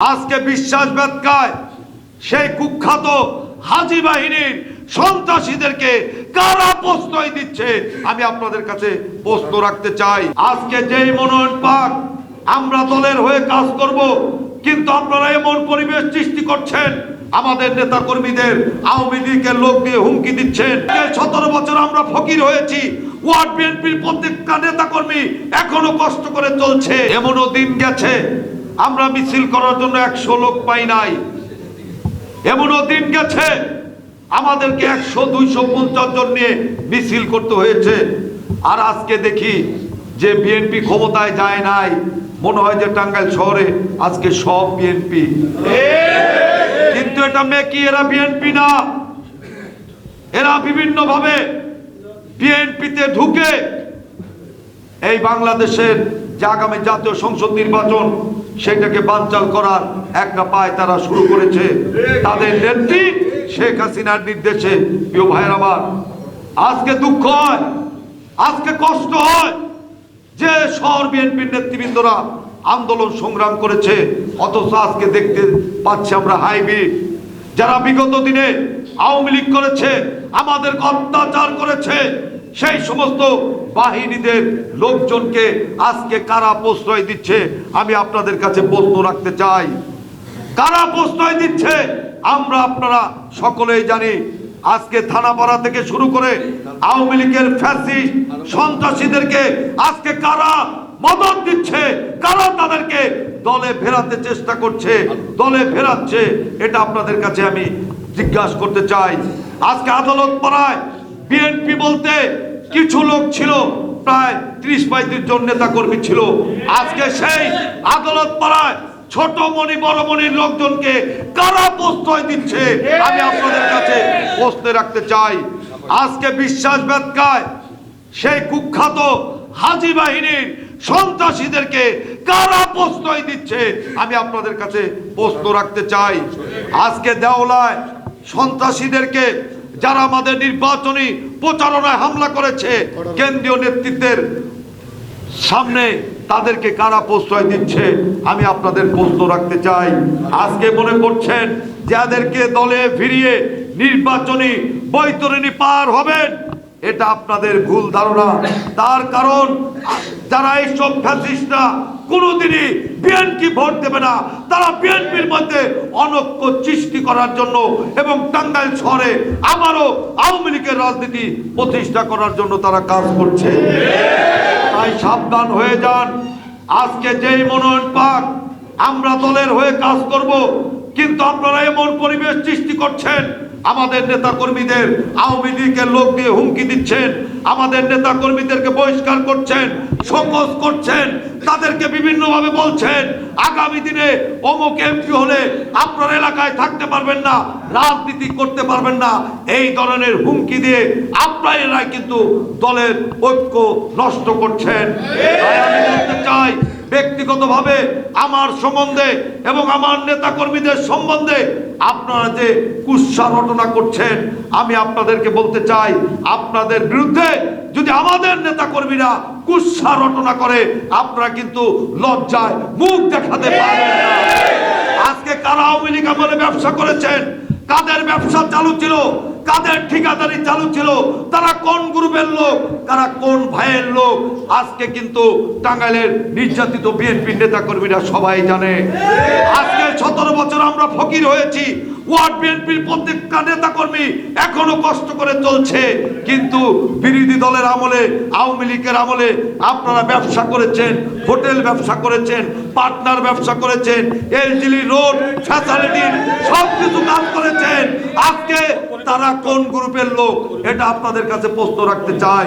আজকে বিশ্বাস ব্যতকায় সেই কুখ্যাত হাজি বাহিনীর সন্ত্রাসীদেরকে কারা প্রশ্রয় দিচ্ছে? আমি আপনাদের কাছে প্রশ্ন রাখতে চাই। আজকে যেই মনোনয়ন পাক, আমরা দলের হয়ে কাজ করব, কিন্তু আপনারা এমন পরিবেশ সৃষ্টি করছেন, আমাদের নেতা কর্মীদের আওয়ামী লীগের লোক দিয়ে হুমকি দিচ্ছেন। সতেরো বছর আমরা ফকির হয়েছি, ওয়ার্ড বিএনপির প্রত্যেকটা নেতা কর্মী এখনও কষ্ট করে চলছে। এমনও দিন গেছে আমরা মিছিল করার জন্য একশো লোক পাই নাই। এমনও দিন গেছে, আমাদেরকে একশো, দুইশো, পঞ্চাশ জন নিয়ে মিছিল করতে হয়েছে। আর আজকে দেখি যে বিএনপি ক্ষমতায় যায় নাই, মনে হয় যে টাঙ্গাইল শহরে আজকে সব বিএনপি। কিন্তু এটা মেকি এরা বিএনপি না? এরা বিভিন্ন ভাবে বিএনপিতে ঢুকে এই বাংলাদেশের যে আগামী জাতীয় সংসদ নির্বাচন সেটাকে বানচাল করার একটা পায় তারা শুরু করেছে। তাদের নেত্রী শেখ হাসিনার নির্দেশে। প্রিয় ভাইয়ের আমার, আজকে দুঃখ হয়, আজকে কষ্ট হয় যে শহর বিএনপির নেতৃবৃন্দরা আন্দোলন সংগ্রাম করেছে। অথচ আজকে দেখতে পাচ্ছি আমরা হাইব্রিড। যারা বিগত দিনে আওয়ামী লীগ করেছে আমাদের অত্যাচার করেছে। সেই সমস্ত বাহিনীদের লোকজনকে আজকে কারা প্রশ্রয় দিচ্ছে, আমি আপনাদের কাছে প্রশ্ন রাখতে চাই। কারা প্রশ্রয় দিচ্ছে, আমরা আপনারা সকলেই জানি। আজকে থানাপাড়া থেকে শুরু করে আওয়ামী লীগের ফ্যাসিস্ট সন্ত্রাসীদেরকে আজকে কারা মদত দিচ্ছে, কারা তাদেরকে দলে ফেরাতে চেষ্টা করছে, দলে ফেরাচ্ছে, এটা আপনাদের কাছে আমি জিজ্ঞাসা করতে চাই। আজকে আদালত পাড়ায় বিএনপি বলতে কিছু লোক ছিল, প্রায় ত্রিশ পঁয়ত্রিশ জন নেতা কর্মী ছিল। আজকে সেই আদালত পাড়ায় ছোট মনি বড় মনির লোকজনকে কারা প্রশ্রয় দিচ্ছে, আমি আপনাদের কাছে প্রশ্নে রাখতে চাই। আজকে বিশ্বাস ব্যতকায় সেই কুখ্যাত হাজি বাহিনীর সন্ত্রাসীদেরকে কারা প্রশ্রয় দিচ্ছে, আমি আপনাদের কাছে প্রশ্ন রাখতে চাই। আজকে দেওলায় সন্ত্রাসীদেরকে যারা আমাদের নির্বাচনী প্রচারণায় হামলা করেছে কেন্দ্রীয় নেতৃত্বের সামনে তাদেরকে কারা প্রশ্রয় দিচ্ছে আমি আপনাদের প্রশ্ন রাখতে চাই। আজকে মনে করছেন যাদেরকে দলে ফিরিয়ে নির্বাচনী বৈতরণী পার হবেন এটা আপনাদের ভুল ধারণা। তার কারণ, যারা এইসব ফ্যাসিস্টরা কোনোদিনই বিএনপি ভোট দেবে না, তারা বিএনপির মধ্যে অনৈক্য সৃষ্টি করার জন্য এবং টাঙ্গাইল শহরে আবারও আওয়ামী লীগের রাজনীতি প্রতিষ্ঠা করার জন্য তারা কাজ করছে। তাই সাবধান হয়ে যান। আজকে যেই মনোনয়ন পাক, আমরা দলের হয়ে কাজ করব, কিন্তু আপনারা এমন পরিবেশ সৃষ্টি করছেন আমাদের নেতা কর্মীদের আওয়ামী লীগের লোক দিয়ে হুমকি দিচ্ছেন, আমাদের নেতা কর্মীদেরকে বহিষ্কার করছেন, সংকোচ করছেন, তাদেরকে বিভিন্নভাবে বলছেন আগামী দিনে অমুক এমপি হলে আপনার এলাকায় থাকতে পারবেন না, রাজনীতি করতে পারবেন না। এই ধরনের হুমকি দিয়ে আপনারা কিন্তু দলের ঐক্য নষ্ট করছেন। আমি বলতে চাই, ব্যক্তিগতভাবে আমার সম্বন্ধে এবং আমার নেতা কর্মীদের সম্বন্ধে আপনারা যে কুৎসা রটনা করছেন, আমি আপনাদেরকে বলতে চাই, আপনাদের বিরুদ্ধে যদি আমাদের নেতা কর্মীরা কুৎসা রটনা করে, আপনারা কিন্তু লজ্জায় মুখ দেখাতে পারবেন আজকে কারা আওয়ামী লীগ আমলে ব্যবসা করেছেন? কাদের ব্যবসা চালু ছিল? কাদের ঠিকাদারি চালু ছিল? তারা কোন গ্রুপের লোক? তারা কোন ভাইয়ের লোক? আজকে কিন্তু টাঙ্গাইলের নির্যাতিত বিএনপি নেতা কর্মীরা সবাই জানে। আজকে সতেরো বছর আমরা ফকির হয়েছি। ওয়ার্ড বিএনপির প্রত্যেকটা নেতা কর্মী এখনও কষ্ট করে চলছে। কিন্তু বিরোধী দলের আমলে, আওয়ামী লীগের আমলে আপনারা ব্যবসা করেছেন, হোটেল ব্যবসা করেছেন পার্টনার ব্যবসা করেছেন, এলজিলি রোড ফ্যাসিলিটির সব কিছু কাজ করেছেন। আজকে তারা কোন গ্রুপের লোক? এটা আপনাদের কাছে প্রশ্ন রাখতে চাই।